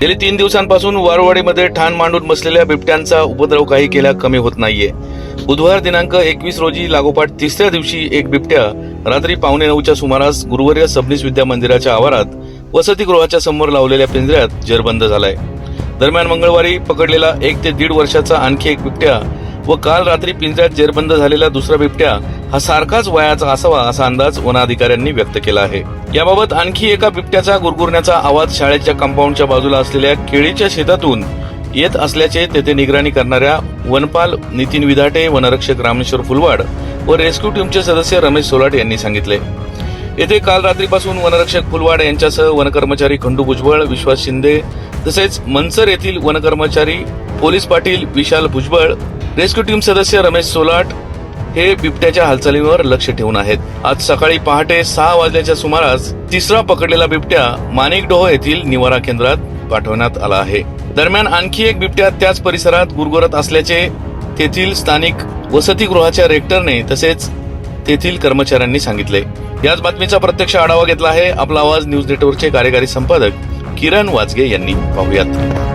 गेली तीन दिवसांपासून वारवाडीमध्ये ठाण मांडून बसलेल्या बिबट्यांचा उपद्रव काही केला कमी होत नाहीये. बुधवार दिनांक एकवीस रोजी लागोपाठ तिसऱ्या दिवशी एक बिबट्या रात्री पावणे नऊच्या सुमारास गुरुवर्य सबनीस विद्या मंदिराच्या आवारात वसतिगृहाच्या समोर लावलेल्या पिंजऱ्यात जेरबंद झालाय. दरम्यान मंगळवारी पकडलेला एक ते दीड वर्षाचा आणखी एक बिबट्या व काल रात्री पिंजऱ्यात जेरबंद झालेला दुसरा बिबट्या हा सारखाच वयाचा असावा असा अंदाज वनाधिकाऱ्यांनी व्यक्त केला आहे. याबाबत आणखी एका बिबट्याचा गुरगुरण्याचा आवाज शाळेच्या कंपाऊंडच्या बाजूला असलेल्या केळीच्या शेतातून येत असल्याचे तेथे निगराणी करणाऱ्या वनपाल नितीन विधाटे वनरक्षक रामेश्वर फुलवाड व रेस्क्यू टीमचे सदस्य रमेश सोलाट यांनी सांगितले. येथे काल रात्रीपासून वनरक्षक फुलवाड यांच्यासह वनकर्मचारी खंडू भुजबळ विश्वास शिंदे तसेच मनसर येथील वनकर्मचारी police Patil Vishal Bhujbal rescue team सदस्य रमेश सोलाट हे बिबट्याच्या हालचालींवर लक्ष ठेवून आहेत. आज सकाळी पहाटे सहा वाजल्याच्या सुमारास तिसरा पकडलेला बिबट्या माणिकडोह येथील निवारा केंद्रात पाठवण्यात आला आहे. दरम्यान आणखी एक बिबट्या त्याच परिसरात गुरगुरत असल्याचे तेथील स्थानिक वसतिगृहाच्या रेक्टरने तसेच तेथील कर्मचाऱ्यांनी सांगितले. याच बातमीचा प्रत्यक्ष आढावा घेतला आहे आपला आवाज न्यूज नेटवर्कचे कार्यकारी संपादक किरण वाजगे यांनी. पाहुयात.